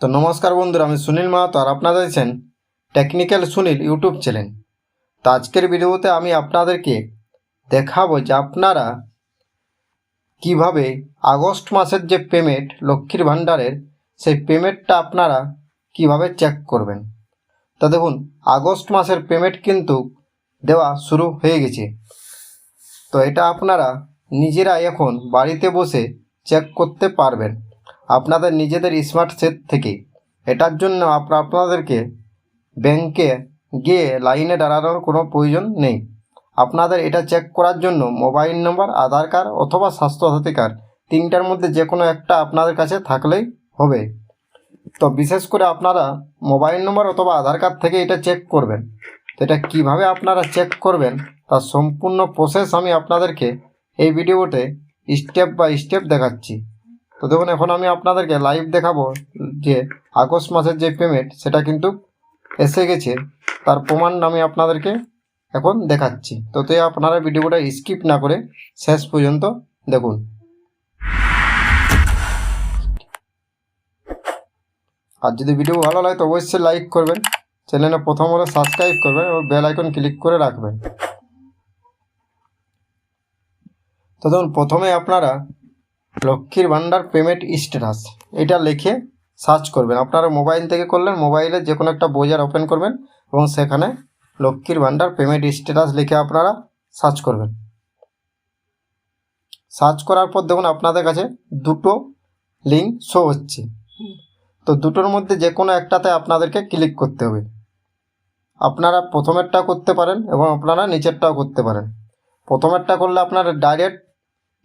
তো নমস্কার বন্ধুরা, আমি সুনীল মাহাতো আর আপনারা দেখছেন টেকনিক্যাল সুনীল ইউটিউব চ্যানেল। তো আজকের ভিডিওতে আমি আপনাদেরকে দেখাবো যে আপনারা কীভাবে আগস্ট মাসের যে পেমেন্ট, লক্ষ্মীর ভাণ্ডারের, সেই পেমেন্টটা আপনারা কীভাবে চেক করবেন। তা দেখুন, আগস্ট মাসের পেমেন্ট কিন্তু দেওয়া শুরু হয়ে গেছে। তো এটা আপনারা নিজেরা এখন বাড়িতে বসে চেক করতে পারবেন। আপনাদের নিজেদের স্মার্ট সেট থেকে। এটার জন্য আপনা আপনাদেরকে ব্যাংকে গিয়ে লাইনে দাঁড়ানোর কোনো প্রয়োজন নেই। আপনাদের এটা চেক করার জন্য মোবাইল নম্বর আধার কার্ড অথবা স্বাস্থ্যসাথী কার্ড তিনটার মধ্যে যে কোনো একটা আপনাদের কাছে থাকলেই হবে। তো বিশেষ করে আপনারা মোবাইল নম্বর অথবা আধার কার্ড থেকে এটা চেক করবেন। তো এটা কীভাবে আপনারা চেক করবেন, তার সম্পূর্ণ প্রসেস আমি আপনাদেরকে এই ভিডিওতে স্টেপ বাই স্টেপ দেখাচ্ছি। তো দেখুন, এখন আমি আপনাদেরকে লাইভ দেখাবো যে আগস্ট মাসের যে পেমেন্ট সেটা কিন্তু এসে গেছে। তার প্রমাণ আমি আপনাদেরকে এখন দেখাচ্ছি। তো তো আপনারা ভিডিওটা স্কিপ না করে শেষ পর্যন্ত দেখুন। আর যদি ভিডিও ভালো লাগে, তো অবশ্যই লাইক করবেন। চ্যানেলে প্রথম হলে সাবস্ক্রাইব করবেন এবং বেল আইকন ক্লিক করে রাখবেন। তো দেখুন, প্রথমে আপনারা লক্ষ্মীর ভাণ্ডার পেমেন্ট স্ট্যাটাস। এটা লিখে সার্চ করবেন। আপনারা মোবাইল থেকে করলেন, মোবাইলে যে কোনো একটা বোজার ওপেন করবেন এবং সেখানে লক্ষ্মীর ভাণ্ডার পেমেন্ট স্ট্যাটাস লিখে আপনারা সার্চ করবেন। সার্চ করার পর দেখুন আপনাদের কাছে দুটো লিঙ্ক শো হচ্ছে। তো দুটোর মধ্যে যে কোনো একটাতে আপনাদেরকে ক্লিক করতে হবে। আপনারা প্রথমেরটা করতে পারেন এবং আপনারা নিচেরটাও করতে পারেন। প্রথমেরটা করলে আপনারা ডাইরেক্ট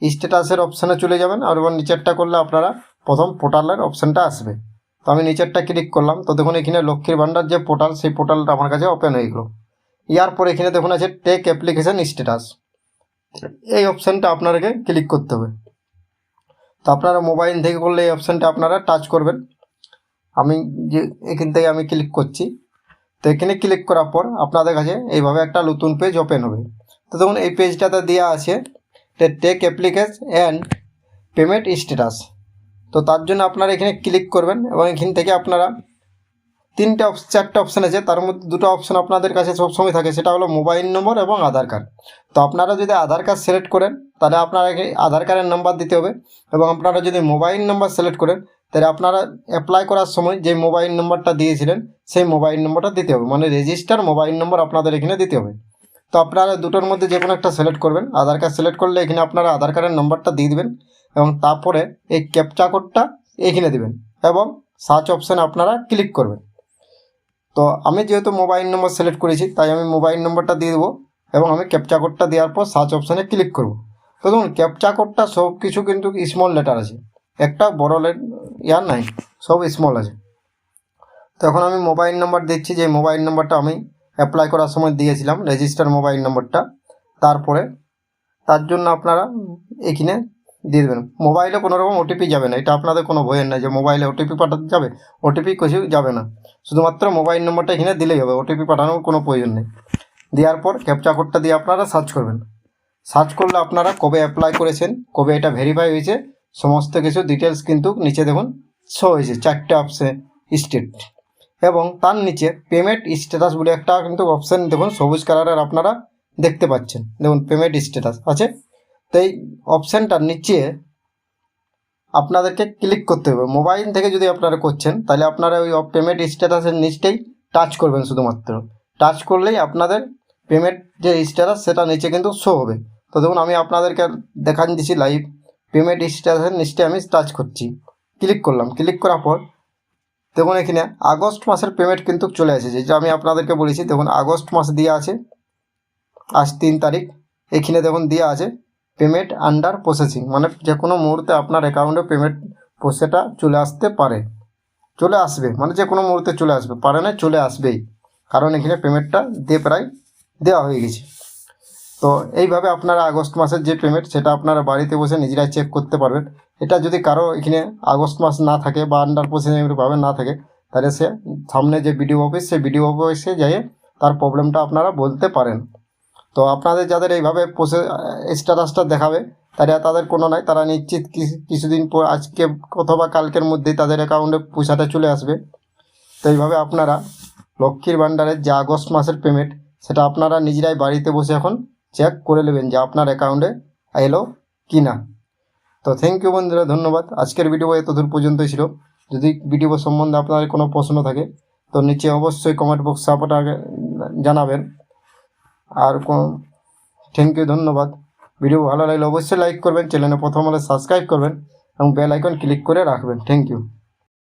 স্ট্যাটাসের অপশানে চলে যাবেন, আর এবং নিচেরটা করলে আপনারা প্রথম পোর্টালের অপশানটা আসবে। তো আমি নিচেরটা ক্লিক করলাম, তো দেখুন এখানে লক্ষ্মীর ভাণ্ডার যে পোর্টাল সেই পোর্টালটা আমার কাছে ওপেন হয়ে গেলো। ইয়ার পর এখানে দেখুন আছে টেক অ্যাপ্লিকেশান স্ট্যাটাস এই অপশানটা আপনাদেরকে ক্লিক করতে হবে। তো আপনারা মোবাইল থেকে করলে এই অপশানটা আপনারা টাচ করবেন। আমি যে এখান থেকে আমি ক্লিক করছি। তো এখানে ক্লিক করার পর আপনাদের কাছে এইভাবে একটা নতুন পেজ ওপেন হবে। তো দেখুন এই পেজটাতে দেওয়া আছে take application and payment status তো তার জন্য আপনারা এখানে ক্লিক করবেন এবং এখান থেকে আপনারা তিনটে অপশ চারটে অপশান আছে। তার মধ্যে দুটো অপশান আপনাদের কাছে সবসময় থাকে। সেটা হলো মোবাইল নম্বর এবং আধার কার্ড তো আপনারা যদি আধার কার্ড সিলেক্ট করেন, তাহলে আপনাকে আধার কার্ডের নাম্বার দিতে হবে এবং আপনারা যদি মোবাইল নম্বর সিলেক্ট করেন, তাহলে আপনারা অ্যাপ্লাই করার সময় যে মোবাইল নম্বরটা দিয়েছিলেন, সেই মোবাইল নম্বরটা দিতে হবে। মানে রেজিস্টার মোবাইল নম্বর আপনাদের এখানে দিতে হবে। তো আপনারা দুটোর মধ্যে যে কোনো একটা সিলেক্ট করবেন। আধার কার্ড সিলেক্ট করলে এখানে আপনারা আধার কার্ডের নম্বরটা দিয়ে দেবেন এবং তারপরে এই ক্যাপচা কোডটা এখানে দেবেন এবং সার্চ অপশানে আপনারা ক্লিক করবেন। তো আমি যেহেতু মোবাইল নম্বর সিলেক্ট করেছি, তাই আমি মোবাইল নম্বরটা দিয়ে দেবো এবং আমি ক্যাপচা কোডটা দেওয়ার পর সার্চ অপশানে ক্লিক করব। তো দেখুন ক্যাপচা কোডটা সব কিছু কিন্তু স্মল লেটার আছে। একটা বড় ইয়ার নাই, সব স্মল আছে। তো এখন আমি মোবাইল নাম্বার দিচ্ছি, যে মোবাইল নাম্বারটা আমি অ্যাপ্লাই করার সময় দিয়েছিলাম রেজিস্টার মোবাইল নম্বরটা তারপরে তার জন্য আপনারা এখানে দিয়ে দেবেন। মোবাইলে কোনো রকম ওটিপি যাবে না। এটা আপনাদের কোনো ভয়ের নাই যে মোবাইলে ওটিপি পাঠাতে যাবে ওটিপি কিছু যাবে না। শুধুমাত্র মোবাইল নম্বরটা এখানে দিলেই হবে ওটিপি পাঠানোর কোনো প্রয়োজন নেই। দেওয়ার পর ক্যাপচা কোডটা দিয়ে আপনারা সার্চ করবেন। সার্চ করলে আপনারা কবে অ্যাপ্লাই করেছেন, কবে এটা ভেরিফাই হয়েছে, সমস্ত কিছু ডিটেলস কিন্তু নিচে দেখুন শো হয়েছে। চারটে অপশন স্টেট এবং তার নিচে পেমেন্ট স্ট্যাটাস বলে একটা কিন্তু অপশান দেখুন, সবুজ কালারের আপনারা দেখতে পাচ্ছেন। দেখুন পেমেন্ট স্ট্যাটাস আছে? তো এই অপশানটার নিচে আপনাদেরকে ক্লিক করতে হবে। মোবাইল থেকে যদি আপনারা করছেন, তাহলে আপনারা ওই পেমেন্ট স্ট্যাটাসের নিচটাই টাচ করবেন শুধুমাত্র। টাচ করলেই আপনাদের পেমেন্ট যে স্ট্যাটাস সেটা নিচে কিন্তু শো হবে। তো দেখুন, আমি আপনাদেরকে দেখান দিচ্ছি লাইভ পেমেন্ট স্ট্যাটাসের নিচে আমি টাচ করছি। ক্লিক করলাম। ক্লিক করার পর দেখুন এখানে আগস্ট মাসের পেমেন্ট কিন্তু চলে এসেছে। যেটা আমি আপনাদেরকে বলেছি, দেখুন আগস্ট মাস দিয়ে আছে, আজ তিন তারিখ। এখানে দেখুন দেওয়া আছে পেমেন্ট আন্ডার প্রসেসিং মানে যে কোনো মুহূর্তে আপনার অ্যাকাউন্টে পেমেন্ট সেটা চলে আসতে পারে। চলে আসবে মানে যে কোনো মুহূর্তে চলে আসবে, পারে না, চলে আসবেই। কারণ এখানে পেমেন্টটা দিয়ে প্রায় দেওয়া হয়ে গেছে। তো এইভাবে আপনারা আগস্ট মাসের যে পেমেন্ট সেটা আপনারা বাড়িতে বসে নিজেরাই চেক করতে পারবেন। এটা যদি কারও এখানে আগস্ট মাস না থাকে বা আন্ডার প্রসেসিং ভাবে না থাকে, তাহলে সে সামনে যে বিডিও অফিস সেই বিডিও অফিসে যেয়ে তার প্রবলেমটা আপনারা বলতে পারেন। তো আপনাদের যাদের এইভাবে প্রসে স্ট্যাটাসটা দেখাবে, তারা তাদের কোনো নাই, তারা নিশ্চিত কিছু- কিছুদিন পর আজকে অথবা কালকের মধ্যেই তাদের অ্যাকাউন্টে পয়সাটা চলে আসবে। তো এইভাবে আপনারা লক্ষ্মীর ভাণ্ডারের যে আগস্ট মাসের পেমেন্ট সেটা আপনারা নিজেরাই বাড়িতে বসে এখন চেক করে নেবেন যে আপনার অ্যাকাউন্টে এলো কি না তো থ্যাংক ইউ বন্ধুরা, ধন্যবাদ। আজকের ভিডিও এতদূর পর্যন্তই ছিল। যদি ভিডিও সম্বন্ধে আপনার কোনো প্রশ্ন থাকে, তো নিচে অবশ্যই কমেন্ট বক্সে আপনাকে জানাবেন। আর কোন থ্যাংক ইউ ধন্যবাদ। ভিডিও ভালো লাগলে অবশ্যই লাইক করবেন চ্যানেলে প্রথম হলে সাবস্ক্রাইব করবেন এবং বেল আইকন ক্লিক করে রাখবেন। Thank you